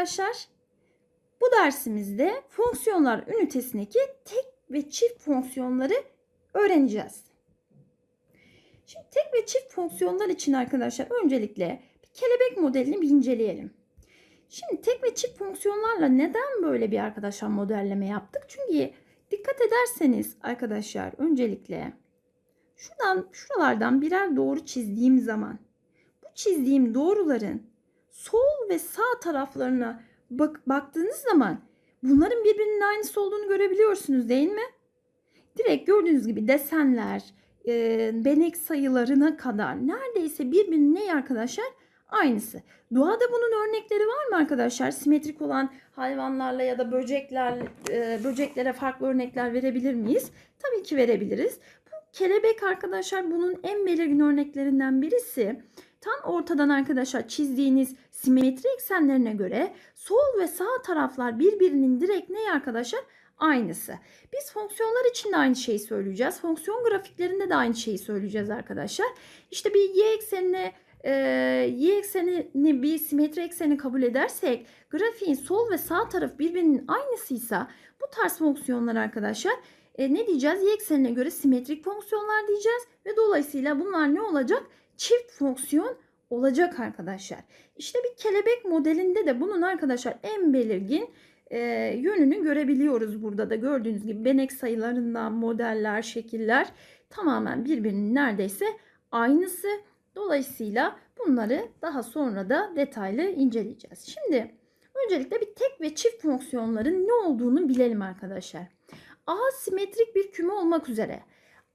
arkadaşlar? Bu dersimizde fonksiyonlar ünitesindeki tek ve çift fonksiyonları öğreneceğiz. Şimdi tek ve çift fonksiyonlar için arkadaşlar öncelikle bir kelebek modelini bir inceleyelim. Şimdi tek ve çift fonksiyonlarla neden böyle bir arkadaşlar modelleme yaptık? Çünkü dikkat ederseniz arkadaşlar öncelikle şuradan şuralardan birer doğru çizdiğim zaman bu çizdiğim doğruların sol ve sağ taraflarına bak baktığınız zaman bunların birbirinin aynısı olduğunu görebiliyorsunuz değil mi? Direkt gördüğünüz gibi desenler, e, benek sayılarına kadar neredeyse birbirinin ne arkadaşlar? Aynısı. Doğada bunun örnekleri var mı arkadaşlar? Simetrik olan hayvanlarla ya da böcekler, e, böceklere farklı örnekler verebilir miyiz? Tabii ki verebiliriz. Bu kelebek arkadaşlar bunun en belirgin örneklerinden birisi. Tam ortadan arkadaşlar çizdiğiniz simetri eksenlerine göre sol ve sağ taraflar birbirinin direkt ne arkadaşlar? Aynısı. Biz fonksiyonlar için de aynı şeyi söyleyeceğiz. Fonksiyon grafiklerinde de aynı şeyi söyleyeceğiz arkadaşlar. İşte bir y eksenine e, y eksenini bir simetri ekseni kabul edersek grafiğin sol ve sağ taraf birbirinin aynısıysa bu tarz fonksiyonlar arkadaşlar e, ne diyeceğiz? Y eksenine göre simetrik fonksiyonlar diyeceğiz ve dolayısıyla bunlar ne olacak? Çift fonksiyon olacak arkadaşlar. İşte bir kelebek modelinde de bunun arkadaşlar en belirgin e, yönünü görebiliyoruz burada da gördüğünüz gibi benek sayılarından modeller, şekiller tamamen birbirinin neredeyse aynısı. Dolayısıyla bunları daha sonra da detaylı inceleyeceğiz. Şimdi öncelikle bir tek ve çift fonksiyonların ne olduğunu bilelim arkadaşlar. A simetrik bir küme olmak üzere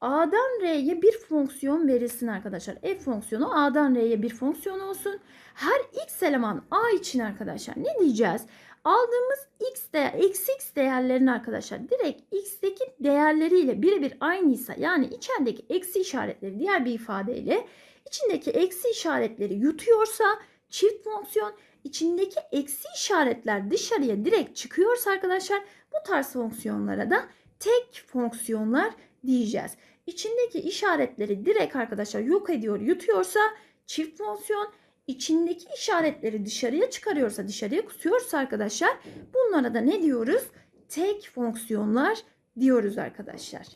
A'dan R'ye bir fonksiyon verilsin arkadaşlar. F fonksiyonu A'dan R'ye bir fonksiyon olsun. Her x eleman A için arkadaşlar ne diyeceğiz? Aldığımız x de eksi x değerlerini arkadaşlar direkt x'teki değerleriyle birebir aynıysa yani içerideki eksi işaretleri diğer bir ifadeyle içindeki eksi işaretleri yutuyorsa çift fonksiyon içindeki eksi işaretler dışarıya direkt çıkıyorsa arkadaşlar bu tarz fonksiyonlara da tek fonksiyonlar diyeceğiz. İçindeki işaretleri direkt arkadaşlar yok ediyor, yutuyorsa çift fonksiyon, içindeki işaretleri dışarıya çıkarıyorsa, dışarıya kutuyorsa arkadaşlar bunlara da ne diyoruz? Tek fonksiyonlar diyoruz arkadaşlar.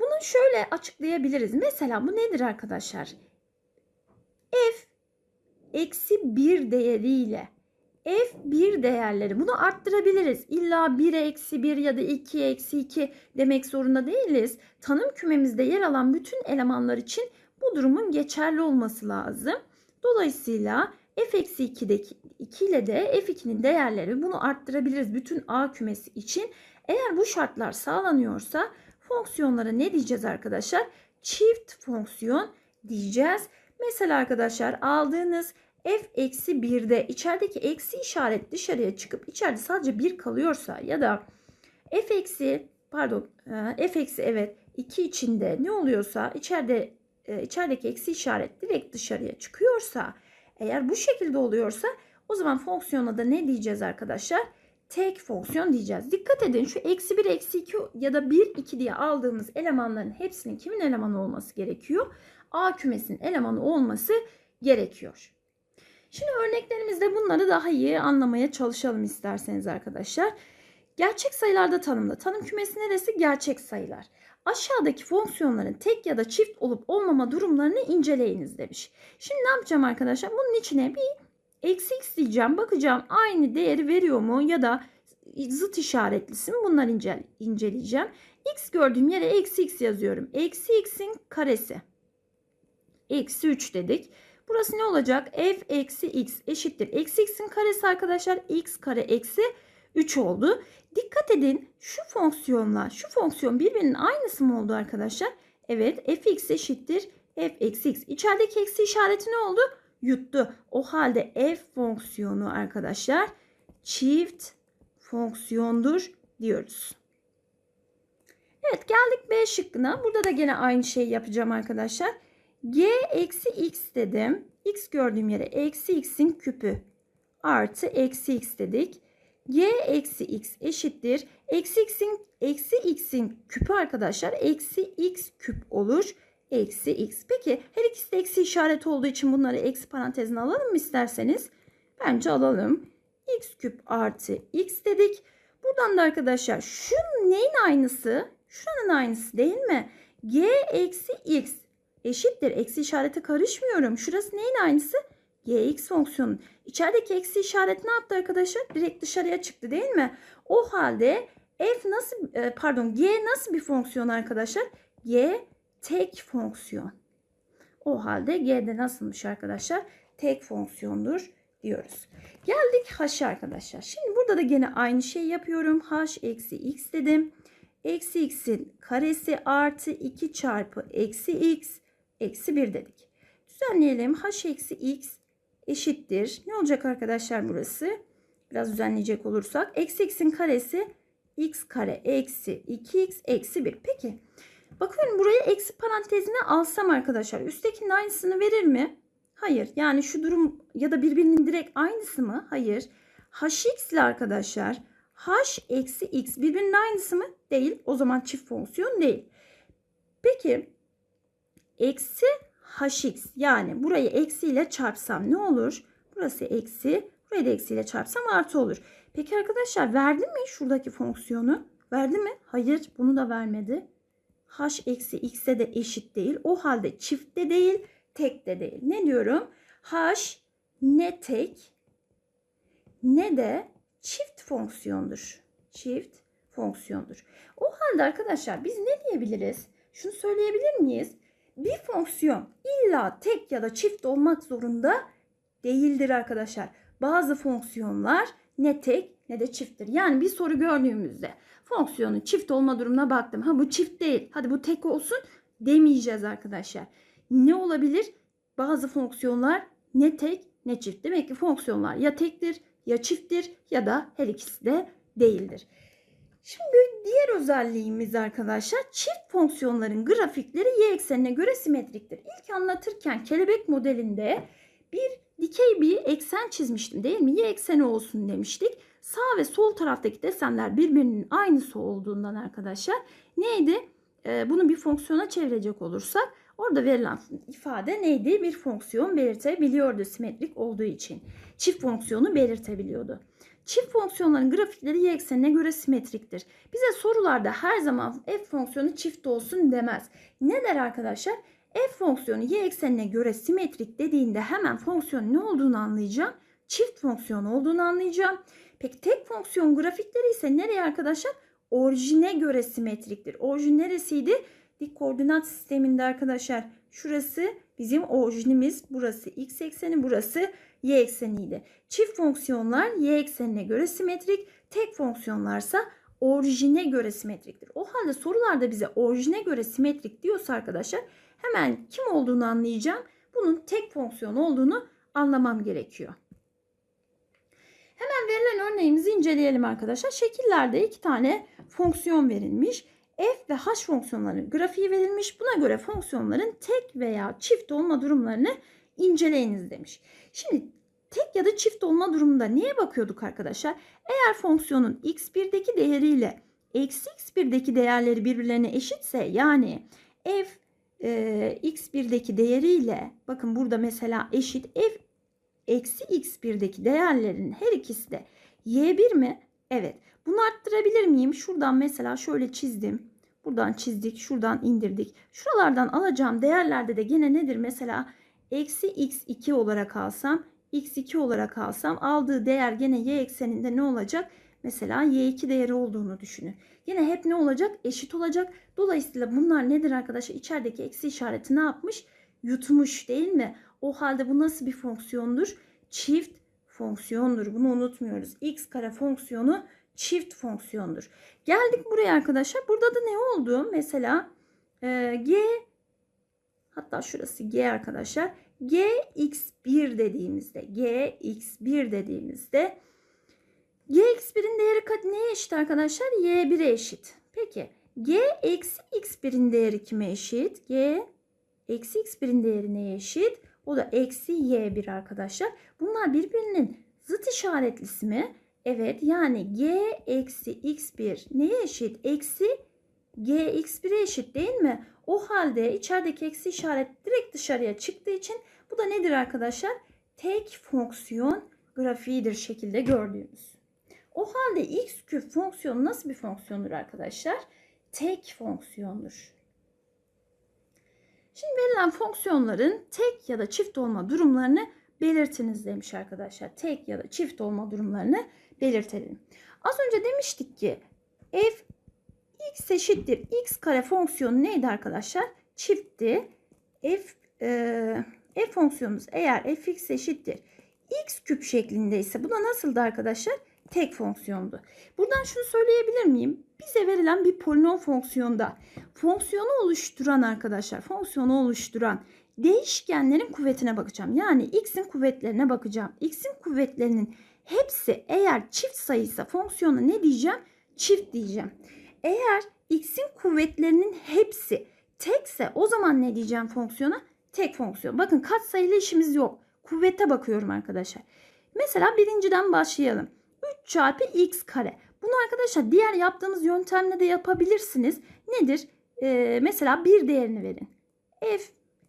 Bunu şöyle açıklayabiliriz. Mesela bu nedir arkadaşlar? f eksi 1 değeriyle f1 değerleri bunu arttırabiliriz. İlla 1'e eksi 1 ya da 2'ye eksi 2 demek zorunda değiliz. Tanım kümemizde yer alan bütün elemanlar için bu durumun geçerli olması lazım. Dolayısıyla f eksi 2'deki 2 ile de f2'nin değerleri bunu arttırabiliriz bütün a kümesi için. Eğer bu şartlar sağlanıyorsa fonksiyonlara ne diyeceğiz arkadaşlar? Çift fonksiyon diyeceğiz. Mesela arkadaşlar aldığınız f eksi 1'de içerideki eksi işaret dışarıya çıkıp içeride sadece 1 kalıyorsa ya da f eksi pardon e, f eksi evet 2 içinde ne oluyorsa içeride e, içerideki eksi işaret direkt dışarıya çıkıyorsa eğer bu şekilde oluyorsa o zaman fonksiyona da ne diyeceğiz arkadaşlar? Tek fonksiyon diyeceğiz. Dikkat edin şu eksi 1, eksi 2 ya da 1, 2 diye aldığımız elemanların hepsinin kimin elemanı olması gerekiyor? A kümesinin elemanı olması gerekiyor. Şimdi örneklerimizde bunları daha iyi anlamaya çalışalım isterseniz arkadaşlar. Gerçek sayılarda tanımda. Tanım kümesi neresi? Gerçek sayılar. Aşağıdaki fonksiyonların tek ya da çift olup olmama durumlarını inceleyiniz demiş. Şimdi ne yapacağım arkadaşlar? Bunun içine bir eksi x diyeceğim. Bakacağım aynı değeri veriyor mu ya da zıt işaretlisi mi? Bunları incele inceleyeceğim. x gördüğüm yere eksi x yazıyorum. Eksi x'in karesi. Eksi 3 dedik. Burası ne olacak? f eksi x eşittir. Eksi x'in karesi arkadaşlar x kare eksi 3 oldu. Dikkat edin şu fonksiyonla şu fonksiyon birbirinin aynısı mı oldu arkadaşlar? Evet fx eşittir f eksi x. İçerideki eksi işareti ne oldu? Yuttu. O halde f fonksiyonu arkadaşlar çift fonksiyondur diyoruz. Evet geldik B şıkkına. Burada da gene aynı şeyi yapacağım arkadaşlar g eksi x dedim. x gördüğüm yere eksi x'in küpü artı eksi x dedik. g eksi x eşittir. Eksi x'in eksi x'in küpü arkadaşlar eksi x küp olur. Eksi x. Peki her ikisi de eksi işareti olduğu için bunları eksi parantezine alalım mı isterseniz? Bence alalım. x küp artı x dedik. Buradan da arkadaşlar şu neyin aynısı? Şuranın aynısı değil mi? g eksi x eşittir. Eksi işareti karışmıyorum. Şurası neyin aynısı? gx fonksiyonu. İçerideki eksi işaret ne yaptı arkadaşlar? Direkt dışarıya çıktı değil mi? O halde f nasıl e, pardon g nasıl bir fonksiyon arkadaşlar? g tek fonksiyon. O halde g de nasılmış arkadaşlar? Tek fonksiyondur diyoruz. Geldik h'e arkadaşlar. Şimdi burada da gene aynı şeyi yapıyorum. h eksi x dedim. Eksi x'in karesi artı 2 çarpı eksi x eksi 1 dedik. Düzenleyelim. h eksi x eşittir. Ne olacak arkadaşlar burası? Biraz düzenleyecek olursak. Eksi x'in karesi x kare eksi 2x eksi 1. Peki. Bakıyorum buraya eksi parantezine alsam arkadaşlar. Üsttekinin aynısını verir mi? Hayır. Yani şu durum ya da birbirinin direkt aynısı mı? Hayır. hx ile arkadaşlar h eksi x birbirinin aynısı mı? Değil. O zaman çift fonksiyon değil. Peki eksi hx yani burayı eksiyle çarpsam ne olur? Burası eksi, burayı da eksiyle çarpsam artı olur. Peki arkadaşlar verdi mi şuradaki fonksiyonu? Verdi mi? Hayır bunu da vermedi. h eksi x'e de eşit değil. O halde çift de değil, tek de değil. Ne diyorum? h ne tek ne de çift fonksiyondur. Çift fonksiyondur. O halde arkadaşlar biz ne diyebiliriz? Şunu söyleyebilir miyiz? Bir fonksiyon illa tek ya da çift olmak zorunda değildir arkadaşlar. Bazı fonksiyonlar ne tek ne de çifttir. Yani bir soru gördüğümüzde fonksiyonun çift olma durumuna baktım. Ha bu çift değil. Hadi bu tek olsun demeyeceğiz arkadaşlar. Ne olabilir? Bazı fonksiyonlar ne tek ne çift. Demek ki fonksiyonlar ya tektir ya çifttir ya da her ikisi de değildir. Şimdi diğer özelliğimiz arkadaşlar çift fonksiyonların grafikleri y eksenine göre simetriktir. İlk anlatırken kelebek modelinde bir dikey bir eksen çizmiştim değil mi? Y ekseni olsun demiştik. Sağ ve sol taraftaki desenler birbirinin aynısı olduğundan arkadaşlar neydi? Ee, bunu bir fonksiyona çevirecek olursak orada verilen ifade neydi? Bir fonksiyon belirtebiliyordu simetrik olduğu için. Çift fonksiyonu belirtebiliyordu. Çift fonksiyonların grafikleri y eksenine göre simetriktir. Bize sorularda her zaman f fonksiyonu çift olsun demez. Ne der arkadaşlar? f fonksiyonu y eksenine göre simetrik dediğinde hemen fonksiyonun ne olduğunu anlayacağım. Çift fonksiyon olduğunu anlayacağım. Peki tek fonksiyon grafikleri ise nereye arkadaşlar? Orijine göre simetriktir. Orijin neresiydi? Dik koordinat sisteminde arkadaşlar şurası bizim orijinimiz. Burası x ekseni, burası y ekseniydi. Çift fonksiyonlar y eksenine göre simetrik, tek fonksiyonlarsa orijine göre simetriktir. O halde sorularda bize orijine göre simetrik diyorsa arkadaşlar hemen kim olduğunu anlayacağım. Bunun tek fonksiyon olduğunu anlamam gerekiyor. Hemen verilen örneğimizi inceleyelim arkadaşlar. Şekillerde iki tane fonksiyon verilmiş. F ve H fonksiyonlarının grafiği verilmiş. Buna göre fonksiyonların tek veya çift olma durumlarını inceleyiniz demiş. Şimdi tek ya da çift olma durumunda neye bakıyorduk arkadaşlar? Eğer fonksiyonun x1'deki değeriyle eksi x1'deki değerleri birbirlerine eşitse yani f e, x1'deki değeriyle bakın burada mesela eşit f eksi x1'deki değerlerin her ikisi de y1 mi? Evet. Bunu arttırabilir miyim? Şuradan mesela şöyle çizdim. Buradan çizdik. Şuradan indirdik. Şuralardan alacağım değerlerde de gene nedir? Mesela eksi x2 olarak alsam x2 olarak alsam aldığı değer gene y ekseninde ne olacak? Mesela y2 değeri olduğunu düşünün. Yine hep ne olacak? Eşit olacak. Dolayısıyla bunlar nedir arkadaşlar? İçerideki eksi işareti ne yapmış? Yutmuş değil mi? O halde bu nasıl bir fonksiyondur? Çift fonksiyondur. Bunu unutmuyoruz. x kare fonksiyonu çift fonksiyondur. Geldik buraya arkadaşlar. Burada da ne oldu? Mesela e, g hatta şurası g arkadaşlar. g x1 dediğimizde g x1 dediğimizde g x1'in değeri neye eşit arkadaşlar? y1'e eşit. Peki g eksi x1'in değeri kime eşit? g eksi x1'in değeri neye eşit? O da eksi y1 arkadaşlar. Bunlar birbirinin zıt işaretlisi mi? Evet yani g eksi x1 neye eşit? Eksi g x1'e eşit değil mi? O halde içerideki eksi işaret direkt dışarıya çıktığı için bu da nedir arkadaşlar? Tek fonksiyon grafiğidir şekilde gördüğümüz. O halde x küp fonksiyonu nasıl bir fonksiyondur arkadaşlar? Tek fonksiyondur. Şimdi verilen fonksiyonların tek ya da çift olma durumlarını belirtiniz demiş arkadaşlar. Tek ya da çift olma durumlarını belirtelim. Az önce demiştik ki f x eşittir x kare fonksiyonu neydi arkadaşlar? Çiftti. f e, f fonksiyonumuz eğer fx eşittir x küp şeklindeyse bu da nasıldı arkadaşlar? Tek fonksiyondu. Buradan şunu söyleyebilir miyim? Bize verilen bir polinom fonksiyonda fonksiyonu oluşturan arkadaşlar, fonksiyonu oluşturan değişkenlerin kuvvetine bakacağım. Yani x'in kuvvetlerine bakacağım. x'in kuvvetlerinin hepsi eğer çift sayıysa fonksiyona ne diyeceğim? Çift diyeceğim. Eğer x'in kuvvetlerinin hepsi tekse o zaman ne diyeceğim fonksiyona? Tek fonksiyon. Bakın kaç sayılı işimiz yok. Kuvvete bakıyorum arkadaşlar. Mesela birinciden başlayalım. 3 çarpı x kare. Bunu arkadaşlar diğer yaptığımız yöntemle de yapabilirsiniz. Nedir? Ee, mesela bir değerini verin. f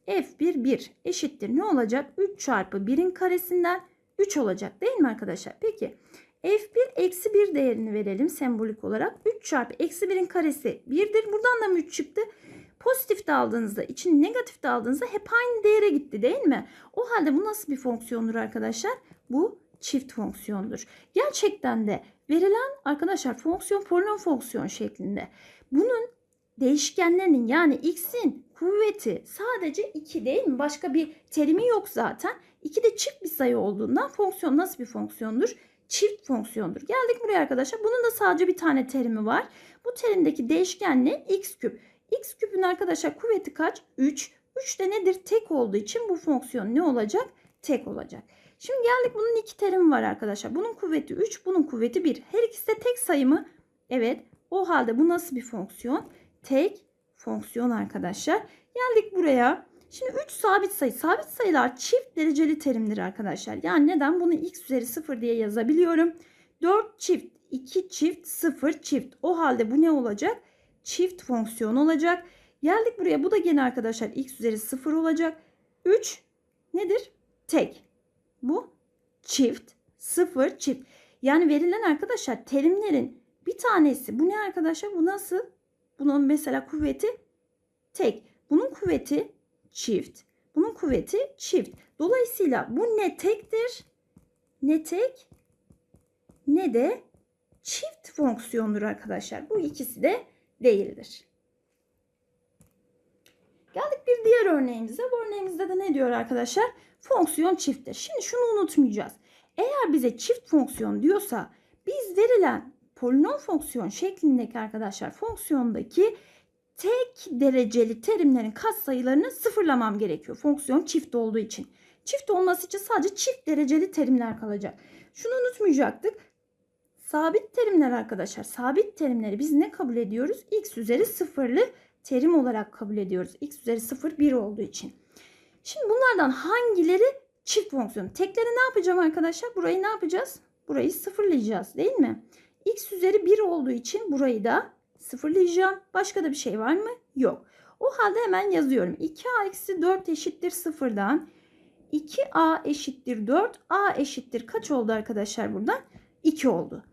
f1 1 eşittir. Ne olacak? 3 çarpı 1'in karesinden 3 olacak değil mi arkadaşlar? Peki f1 eksi 1 değerini verelim sembolik olarak. 3 çarpı eksi 1'in karesi 1'dir. Buradan da mı 3 çıktı? Pozitif de aldığınızda, için negatif de aldığınızda hep aynı değere gitti değil mi? O halde bu nasıl bir fonksiyondur arkadaşlar? Bu çift fonksiyondur. Gerçekten de verilen arkadaşlar fonksiyon polinom fonksiyon şeklinde. Bunun değişkenlerinin yani x'in kuvveti sadece 2 değil mi? Başka bir terimi yok zaten. 2 de çift bir sayı olduğundan fonksiyon nasıl bir fonksiyondur? Çift fonksiyondur. Geldik buraya arkadaşlar. Bunun da sadece bir tane terimi var. Bu terimdeki değişken ne? x küp. x küpün arkadaşlar kuvveti kaç? 3. 3 de nedir? Tek olduğu için bu fonksiyon ne olacak? Tek olacak. Şimdi geldik bunun iki terimi var arkadaşlar. Bunun kuvveti 3, bunun kuvveti 1. Her ikisi de tek sayı mı? Evet. O halde bu nasıl bir fonksiyon? Tek fonksiyon arkadaşlar. Geldik buraya. Şimdi 3 sabit sayı. Sabit sayılar çift dereceli terimdir arkadaşlar. Yani neden? Bunu x üzeri 0 diye yazabiliyorum. 4 çift, 2 çift, 0 çift. O halde bu ne olacak? Çift fonksiyon olacak. Geldik buraya. Bu da gene arkadaşlar x üzeri 0 olacak. 3 nedir? Tek. Bu çift, 0 çift. Yani verilen arkadaşlar terimlerin bir tanesi. Bu ne arkadaşlar? Bu nasıl? Bunun mesela kuvveti tek. Bunun kuvveti çift. Bunun kuvveti çift. Dolayısıyla bu ne tektir ne tek ne de çift fonksiyondur arkadaşlar. Bu ikisi de değildir. Geldik bir diğer örneğimize. Bu örneğimizde de ne diyor arkadaşlar? Fonksiyon çifttir. Şimdi şunu unutmayacağız. Eğer bize çift fonksiyon diyorsa biz verilen polinom fonksiyon şeklindeki arkadaşlar fonksiyondaki tek dereceli terimlerin katsayılarını sıfırlamam gerekiyor. Fonksiyon çift olduğu için. Çift olması için sadece çift dereceli terimler kalacak. Şunu unutmayacaktık. Sabit terimler arkadaşlar. Sabit terimleri biz ne kabul ediyoruz? x üzeri sıfırlı terim olarak kabul ediyoruz. x üzeri sıfır 1 olduğu için. Şimdi bunlardan hangileri çift fonksiyon? Tekleri ne yapacağım arkadaşlar? Burayı ne yapacağız? Burayı sıfırlayacağız değil mi? x üzeri 1 olduğu için burayı da sıfırlayacağım. Başka da bir şey var mı? Yok. O halde hemen yazıyorum. 2a eksi 4 eşittir sıfırdan. 2a eşittir 4. a eşittir kaç oldu arkadaşlar buradan? 2 oldu.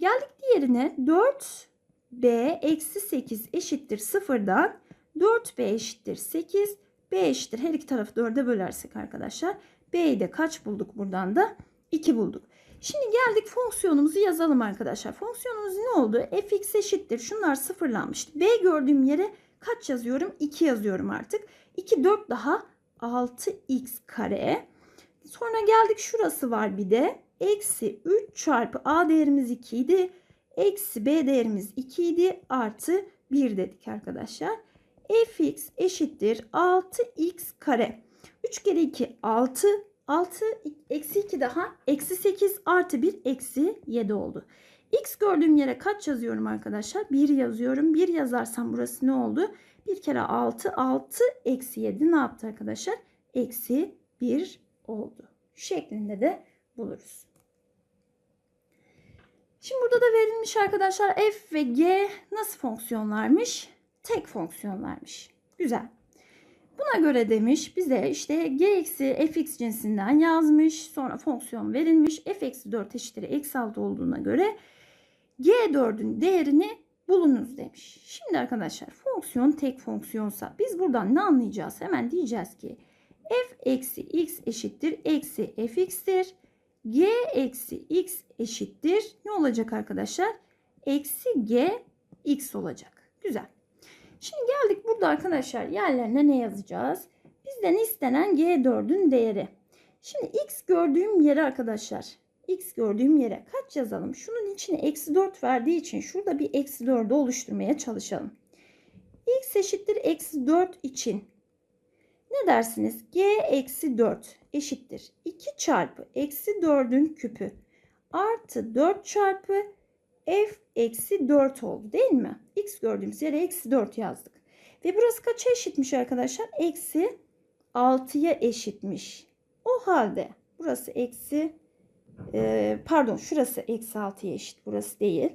Geldik diğerine 4b eksi 8 eşittir sıfırdan. 4b eşittir 8. b eşittir her iki tarafı 4'e bölersek arkadaşlar. b'yi de kaç bulduk buradan da? 2 bulduk. Şimdi geldik fonksiyonumuzu yazalım arkadaşlar. Fonksiyonumuz ne oldu? fx eşittir. Şunlar sıfırlanmıştı. b gördüğüm yere kaç yazıyorum? 2 yazıyorum artık. 2 4 daha 6x kare. Sonra geldik şurası var bir de. Eksi 3 çarpı a değerimiz 2 idi. Eksi b değerimiz 2 idi. Artı 1 dedik arkadaşlar. fx eşittir 6x kare. 3 kere 2 6 6 eksi 2 daha eksi 8 artı 1 eksi 7 oldu. X gördüğüm yere kaç yazıyorum arkadaşlar? 1 yazıyorum. 1 yazarsam burası ne oldu? 1 kere 6 6 eksi 7 ne yaptı arkadaşlar? Eksi 1 oldu. Şu şeklinde de buluruz. Şimdi burada da verilmiş arkadaşlar f ve g nasıl fonksiyonlarmış? Tek fonksiyonlarmış. Güzel. Buna göre demiş bize işte g eksi fx cinsinden yazmış. Sonra fonksiyon verilmiş. f eksi 4 eşittir eksi 6 olduğuna göre g4'ün değerini bulunuz demiş. Şimdi arkadaşlar fonksiyon tek fonksiyonsa biz buradan ne anlayacağız? Hemen diyeceğiz ki f eksi x eşittir eksi fx'tir. g eksi x eşittir. Ne olacak arkadaşlar? Eksi g x olacak. Güzel. Şimdi geldik burada arkadaşlar yerlerine ne yazacağız? Bizden istenen G4'ün değeri. Şimdi X gördüğüm yere arkadaşlar. X gördüğüm yere kaç yazalım? Şunun içine eksi 4 verdiği için şurada bir eksi 4'ü oluşturmaya çalışalım. X eşittir eksi 4 için. Ne dersiniz? G eksi 4 eşittir. 2 çarpı eksi 4'ün küpü artı 4 çarpı f eksi 4 oldu değil mi? X gördüğümüz yere eksi 4 yazdık. Ve burası kaça eşitmiş arkadaşlar? Eksi 6'ya eşitmiş. O halde burası eksi e, pardon şurası eksi 6'ya eşit. Burası değil.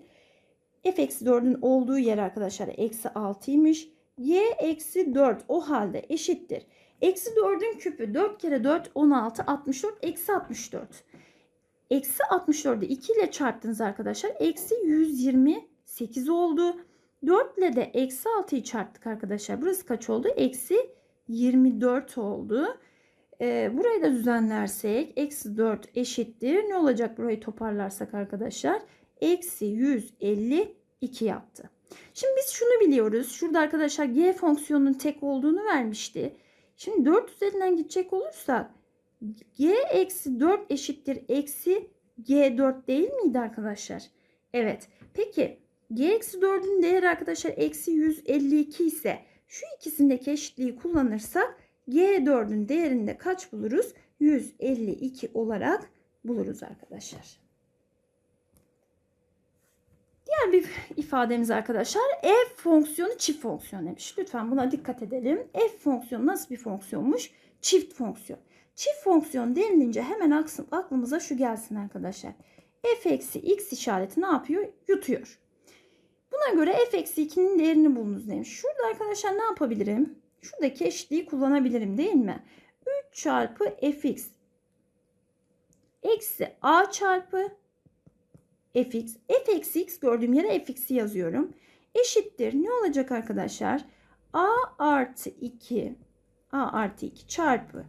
F eksi 4'ün olduğu yer arkadaşlar eksi 6'ymış. Y eksi 4 o halde eşittir. Eksi 4'ün küpü 4 kere 4 16 64 eksi 64. Eksi 64'ü 2 ile çarptınız arkadaşlar. Eksi 128 oldu. 4 ile de eksi 6'yı çarptık arkadaşlar. Burası kaç oldu? Eksi 24 oldu. Ee, burayı da düzenlersek eksi 4 eşittir. Ne olacak burayı toparlarsak arkadaşlar? Eksi 152 yaptı. Şimdi biz şunu biliyoruz. Şurada arkadaşlar g fonksiyonunun tek olduğunu vermişti. Şimdi 4 üzerinden gidecek olursak g eksi 4 eşittir eksi g4 değil miydi arkadaşlar? Evet. Peki g eksi 4'ün değeri arkadaşlar eksi 152 ise şu ikisindeki eşitliği kullanırsak g4'ün değerinde kaç buluruz? 152 olarak buluruz arkadaşlar. Diğer bir ifademiz arkadaşlar f fonksiyonu çift fonksiyon demiş. Lütfen buna dikkat edelim. F fonksiyonu nasıl bir fonksiyonmuş? Çift fonksiyon. Çift fonksiyon denilince hemen aklımıza şu gelsin arkadaşlar. f eksi x işareti ne yapıyor? Yutuyor. Buna göre f eksi 2'nin değerini bulunuz demiş. Şurada arkadaşlar ne yapabilirim? Şuradaki eşitliği kullanabilirim değil mi? 3 çarpı fx eksi a çarpı fx. f eksi x gördüğüm yere fx'i yazıyorum. Eşittir. Ne olacak arkadaşlar? a artı 2 a artı 2 çarpı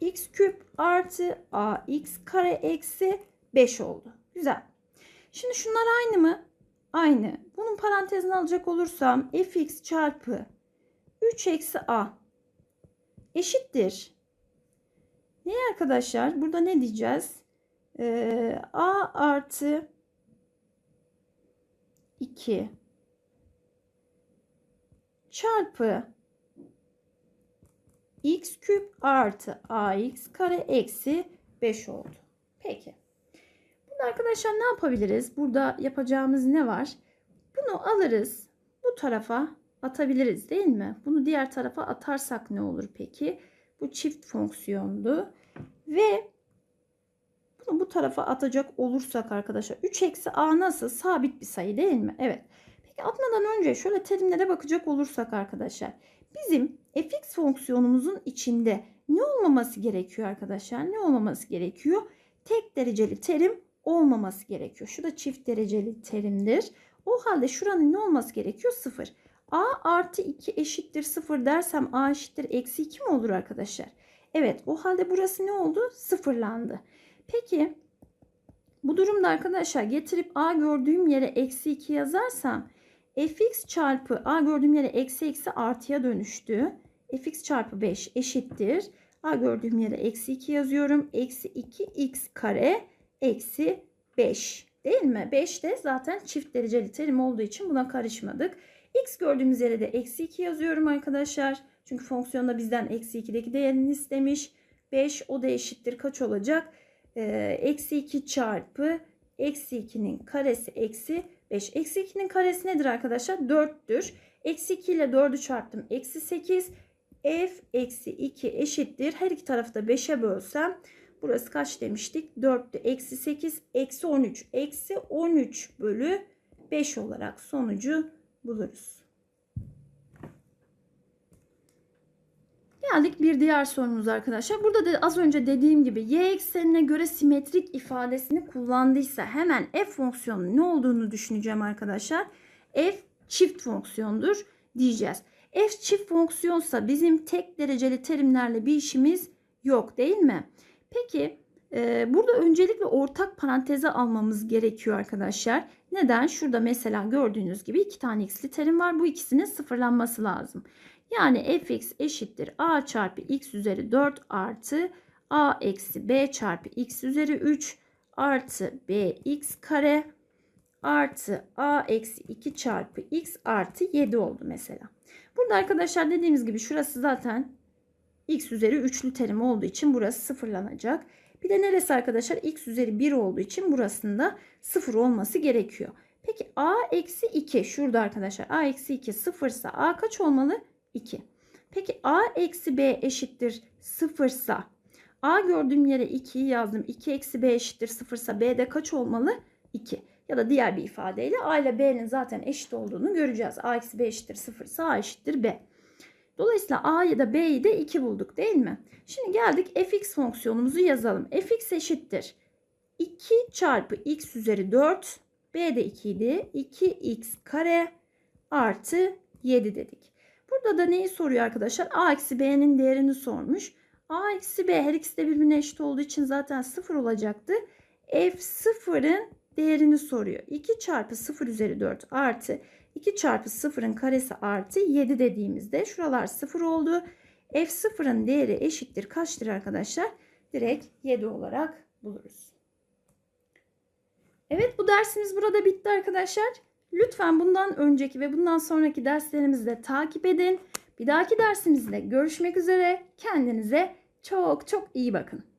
x küp artı ax kare eksi 5 oldu. Güzel. Şimdi şunlar aynı mı? Aynı. Bunun parantezini alacak olursam fx çarpı 3 eksi a eşittir. Ne arkadaşlar? Burada ne diyeceğiz? Ee, a artı 2 çarpı x küp artı ax kare eksi 5 oldu. Peki. Burada arkadaşlar ne yapabiliriz? Burada yapacağımız ne var? Bunu alırız. Bu tarafa atabiliriz değil mi? Bunu diğer tarafa atarsak ne olur peki? Bu çift fonksiyondu. Ve bunu bu tarafa atacak olursak arkadaşlar 3 eksi a nasıl? Sabit bir sayı değil mi? Evet. Peki atmadan önce şöyle terimlere bakacak olursak arkadaşlar. Bizim fx fonksiyonumuzun içinde ne olmaması gerekiyor arkadaşlar? Ne olmaması gerekiyor? Tek dereceli terim olmaması gerekiyor. Şu da çift dereceli terimdir. O halde şuranın ne olması gerekiyor? 0. a artı 2 eşittir 0 dersem a eşittir eksi 2 mi olur arkadaşlar? Evet o halde burası ne oldu? Sıfırlandı. Peki bu durumda arkadaşlar getirip a gördüğüm yere eksi 2 yazarsam fx çarpı a gördüğüm yere eksi eksi artıya dönüştü. Fx çarpı 5 eşittir. a gördüğüm yere eksi 2 yazıyorum. Eksi 2x kare eksi 5 değil mi? 5 de zaten çift dereceli terim olduğu için buna karışmadık. x gördüğümüz yere de eksi 2 yazıyorum arkadaşlar. Çünkü fonksiyonda bizden eksi 2'deki değerini istemiş. 5 o da eşittir kaç olacak? Ee, eksi 2 çarpı eksi 2'nin karesi eksi 5. Eksi 2'nin karesi nedir arkadaşlar? 4'tür. Eksi 2 ile 4'ü çarptım. Eksi 8. F eksi 2 eşittir. Her iki tarafı da 5'e bölsem. Burası kaç demiştik? 4'tü. Eksi 8. Eksi 13. Eksi 13 bölü 5 olarak sonucu buluruz. Geldik bir diğer sorumuz arkadaşlar. Burada da az önce dediğim gibi y eksenine göre simetrik ifadesini kullandıysa hemen f fonksiyonunun ne olduğunu düşüneceğim arkadaşlar. f çift fonksiyondur diyeceğiz. F çift fonksiyonsa bizim tek dereceli terimlerle bir işimiz yok değil mi? Peki e, burada öncelikle ortak paranteze almamız gerekiyor arkadaşlar. Neden? Şurada mesela gördüğünüz gibi iki tane x'li terim var. Bu ikisinin sıfırlanması lazım. Yani fx eşittir a çarpı x üzeri 4 artı a eksi b çarpı x üzeri 3 artı bx kare artı a eksi 2 çarpı x artı 7 oldu mesela. Burada arkadaşlar dediğimiz gibi şurası zaten x üzeri 3'lü terim olduğu için burası sıfırlanacak. Bir de neresi arkadaşlar x üzeri 1 olduğu için burasında sıfır olması gerekiyor. Peki a eksi 2 şurada arkadaşlar a eksi 2 sıfırsa a kaç olmalı? 2. Peki a eksi b eşittir sıfırsa a gördüğüm yere 2'yi yazdım. 2 eksi b eşittir sıfırsa b de kaç olmalı? 2. Ya da diğer bir ifadeyle a ile b'nin zaten eşit olduğunu göreceğiz. a eksi b eşittir sıfırsa a eşittir b. Dolayısıyla a ya da b'yi de 2 bulduk değil mi? Şimdi geldik fx fonksiyonumuzu yazalım. fx eşittir 2 çarpı x üzeri 4 b de 2 idi. 2x kare artı 7 dedik. Burada da neyi soruyor arkadaşlar? A eksi B'nin değerini sormuş. A eksi B her ikisi de birbirine eşit olduğu için zaten 0 olacaktı. F sıfırın değerini soruyor. 2 çarpı 0 üzeri 4 artı 2 çarpı 0'ın karesi artı 7 dediğimizde şuralar 0 oldu. F sıfırın değeri eşittir kaçtır arkadaşlar? Direkt 7 olarak buluruz. Evet bu dersimiz burada bitti arkadaşlar. Lütfen bundan önceki ve bundan sonraki derslerimizi de takip edin. Bir dahaki dersimizde görüşmek üzere. Kendinize çok çok iyi bakın.